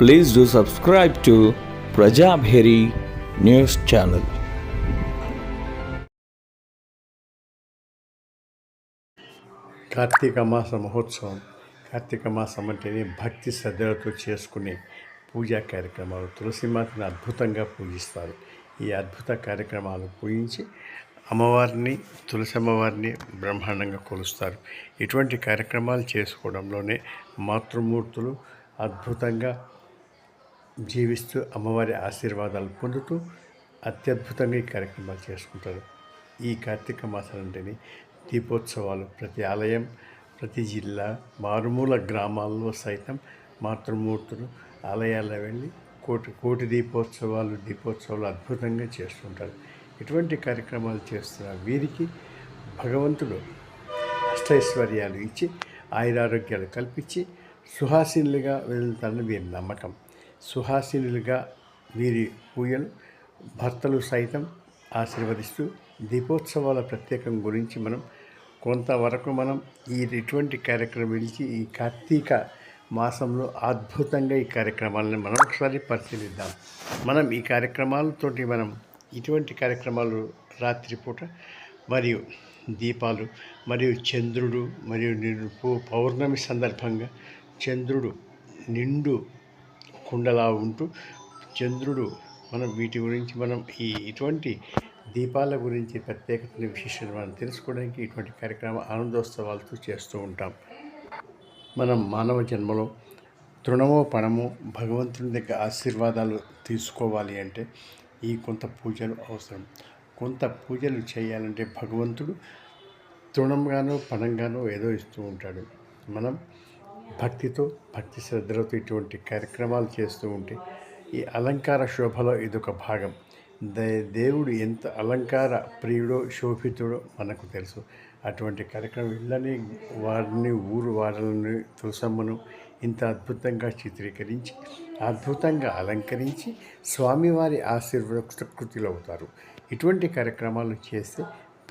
Please do subscribe to Prajabheri news channel. Karthika మాస మహోత్సవం. కార్తీక మాసం అంటేనే భక్తి శ్రద్ధలతో చేసుకునే పూజా కార్యక్రమాలు. తులసిమాతను అద్భుతంగా పూజిస్తారు. ఈ అద్భుత కార్యక్రమాలు పూజించి అమ్మవారిని తులసి అమ్మవారిని బ్రహ్మాండంగా కొలుస్తారు. ఇటువంటి కార్యక్రమాలు చేసుకోవడంలోనే మాతృమూర్తులు అద్భుతంగా జీవిస్తూ అమ్మవారి ఆశీర్వాదాలు పొందుతూ అత్యద్భుతంగా ఈ కార్యక్రమాలు చేసుకుంటారు. ఈ కార్తీక మాసం దీపోత్సవాలు ప్రతి ఆలయం ప్రతి జిల్లా మారుమూల గ్రామాల్లో సైతం మాతృమూర్తులు ఆలయాల్లో వెళ్ళి కోటి కోటి దీపోత్సవాలు దీపోత్సవాలు అద్భుతంగా చేస్తుంటారు. ఇటువంటి కార్యక్రమాలు చేస్తున్న వీరికి భగవంతుడు అష్టైశ్వర్యాలు ఇచ్చి ఆయురారోగ్యాలు కల్పించి సుహాసినులుగా వెళ్తారని వీరి నమ్మకం. సుహాసినులుగా వీరి పూయల్ భర్తలు సైతం ఆశీర్వదిస్తూ దీపోత్సవాల ప్రత్యేకం గురించి మనం కొంతవరకు మనం ఈ ఇటువంటి కార్యక్రమం ఇచ్చి ఈ కార్తీక మాసంలో అద్భుతంగా ఈ కార్యక్రమాలను మనం ఒకసారి పరిశీలిద్దాం. మనం ఈ కార్యక్రమాలతోటి మనం ఇటువంటి కార్యక్రమాలు రాత్రిపూట మరియు దీపాలు మరియు చంద్రుడు మరియు నిండు పౌర్ణమి సందర్భంగా చంద్రుడు నిండు కుండలా ఉంటూ చంద్రుడు మనం వీటి గురించి మనం ఈ ఇటువంటి దీపాల గురించి ప్రత్యేకత విశేషాలు మనం తెలుసుకోవడానికి ఇటువంటి కార్యక్రమ ఆనందోత్సవాలతో చేస్తూ ఉంటాం. మనం మానవ జన్మలో తృణమో పణమో భగవంతుని దగ్గర ఆశీర్వాదాలు తీసుకోవాలి అంటే ఈ కొంత పూజలు అవసరం. కొంత పూజలు చేయాలంటే భగవంతుడు తృణంగానో పణంగానో ఏదో ఇస్తూ ఉంటాడు. మనం భక్తితో భక్తి శ్రద్ధలతో ఇటువంటి కార్యక్రమాలు చేస్తూ ఉంటే ఈ అలంకార శోభలో ఇదొక భాగం. దేవుడు ఎంత అలంకార ప్రియుడో శోభితుడో మనకు తెలుసు. అటువంటి కార్యక్రమం ఇళ్ళని వారిని ఊరు వారిని తులసమ్మను ఇంత అద్భుతంగా చిత్రీకరించి అద్భుతంగా అలంకరించి స్వామివారి ఆశీర్వకృతిలో అవుతారు. ఇటువంటి కార్యక్రమాలు చేస్తే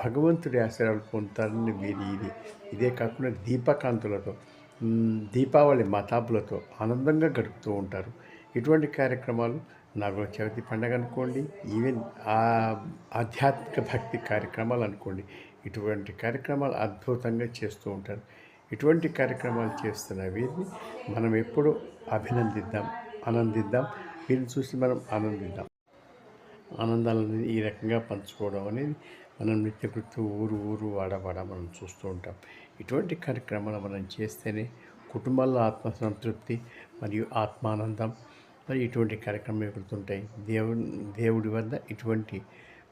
భగవంతుడి ఆశీర్వాదాలు పొందుతారని వీరి ఇది. ఇదే కాకుండా దీపకాంతులతో దీపావళి మతాబులతో ఆనందంగా గడుపుతూ ఉంటారు. ఇటువంటి కార్యక్రమాలు నాగుల చవితి పండగ అనుకోండి ఈవెన్ ఆ ఆధ్యాత్మిక భక్తి కార్యక్రమాలు అనుకోండి ఇటువంటి కార్యక్రమాలు అద్భుతంగా చేస్తూ ఉంటారు. ఇటువంటి కార్యక్రమాలు చేస్తున్న వీరిని మనం ఎప్పుడూ అభినందిద్దాం ఆనందిద్దాం. వీరిని చూసి మనం ఆనందిద్దాం. ఆనందాలను ఈ రకంగా పంచుకోవడం అనేది మనం నిత్యకృత్యం ఊరు ఊరు వాడవాడ మనం చూస్తూ ఉంటాం. ఇటువంటి కార్యక్రమాలు మనం చేస్తేనే కుటుంబాల్లో ఆత్మసంతృప్తి మరియు ఆత్మానందం మరి ఇటువంటి కార్యక్రమాలు ఎగురుతుంటాయి దేవుని దేవుడి వద్ద ఇటువంటి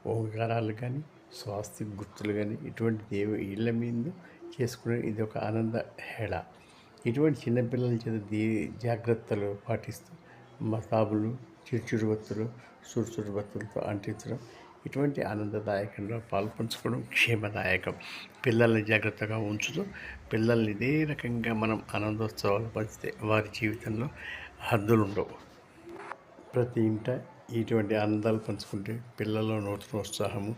ఓంకారాలు కానీ స్వాస్తి గుర్తులు కానీ ఇటువంటి దేవు ఇళ్ళ మీద చేసుకునే ఇది ఒక ఆనంద హేళ. ఇటువంటి చిన్నపిల్లల చేత దీ జాగ్రత్తలు పాటిస్తూ మతాబులు చిరుచురు బత్తులు సురుచురు అంటించడం ఇటువంటి ఆనందదాయకంలో పాల్పంచుకోవడం క్షేమదాయకం. పిల్లల్ని జాగ్రత్తగా ఉంచుతూ పిల్లల్ని ఇదే రకంగా మనం ఆనందోత్సవాలు పంచితే వారి జీవితంలో హద్దులు ఉండవు ప్రతి ఇంట ఇటువంటి ఆనందాలు పంచుకుంటే పిల్లల్లో నూతన ఉత్సాహము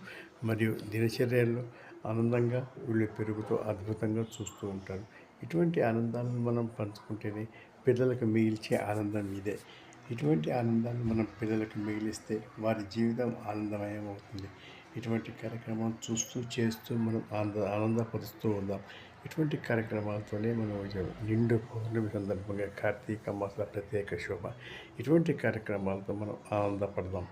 మరియు దినచర్యల్లో ఆనందంగా వీళ్ళు పెరుగుతూ అద్భుతంగా చూస్తూ ఉంటారు. ఇటువంటి ఆనందాలను మనం పంచుకుంటేనే పిల్లలకు మిగిల్చే ఆనందం ఇదే. ఇటువంటి ఆనందాన్ని మనం పిల్లలకు మిగిలిస్తే వారి జీవితం ఆనందమయం అవుతుంది ఇటువంటి కార్యక్రమాలు చూస్తూ చేస్తూ మనం ఆనంద ఆనందపరుస్తూ ఉందాం. ఇటువంటి కార్యక్రమాలతోనే మనం నిండు పౌర్ణమి సందర్భంగా కార్తీక మాస ప్రత్యేక శోభ. ఇటువంటి కార్యక్రమాలతో మనం ఆనందపడదాం.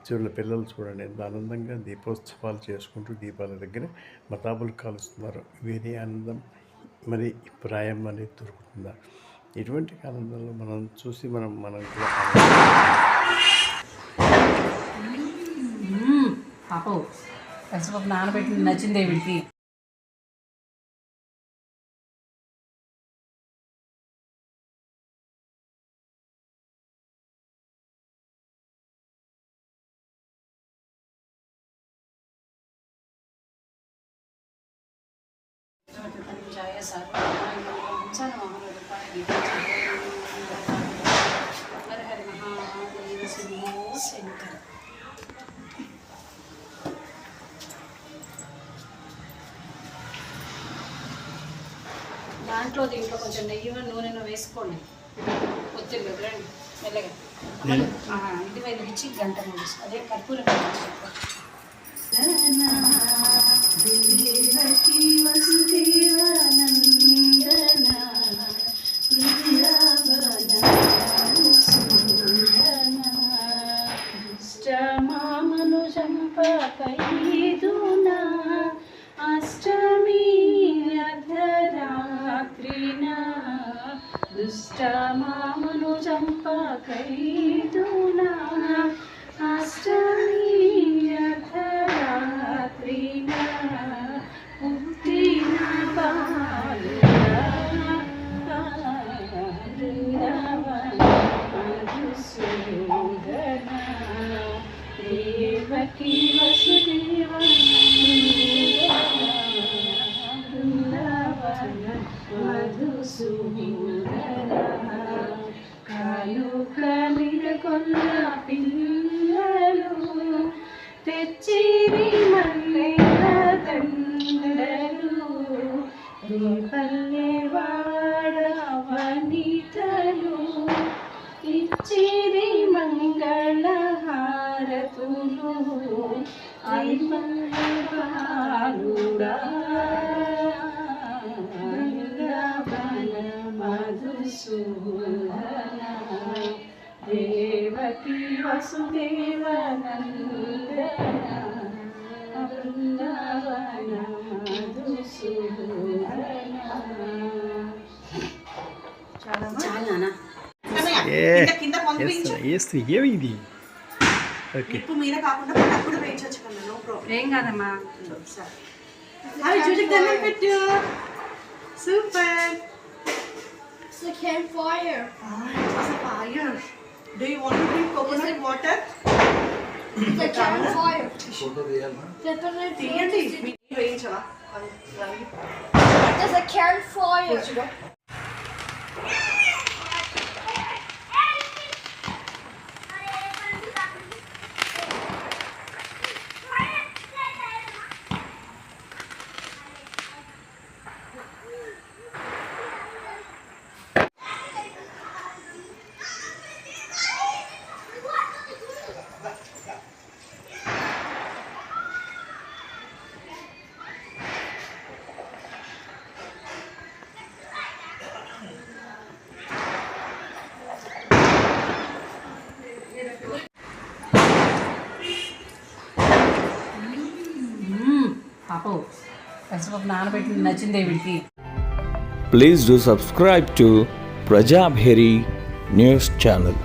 చివరి పిల్లలు చూడండి ఎంత ఆనందంగా దీపోత్సవాలు చేసుకుంటూ దీపాల దగ్గర మతాబులు కాలుస్తున్నారు. వేరే ఆనందం? మరి ప్రాయం అనేది దొరుకుతుందా? ఇటువంటి ఆనందంలో మనం చూసి మనం మనం పాపం పెసరపప్పు నానబెట్టి నచ్చిందే వీడికి. శంకర దాంట్లో దీంట్లో కొంచెం నెయ్యి నూనెను వేసుకోండి. కొద్దిగా రండి మెల్లగా. నేను ఇది ఇచ్చి గంట అదే కర్పూరం मामनुजम्पकैदुना दुष्ट मामनुजम्पकै దేవకి వసుదేవ కాలు కలిగ కొన్న దేవకి వసుదేవ బృందావన మధుసూదన చాలా ఏమి ఇది నిప్పు మీద కాకుండా అప్పుడు వేయించవచ్చు కన్నా నో ప్రాబ్లం ఏం కాదమ్మా అవి చూసి దండం పెట్టు super It's a campfire. Fire do you want to drink coconut water It's a campfire. Definitely. తీయండి మీరు వేయించవా అవి- అవి There's a campfire. కూర్చుకో. పాపం పెసరపప్పు నానబెట్టి నచ్చిందే వీడికి please do subscribe to Prajabheri news channel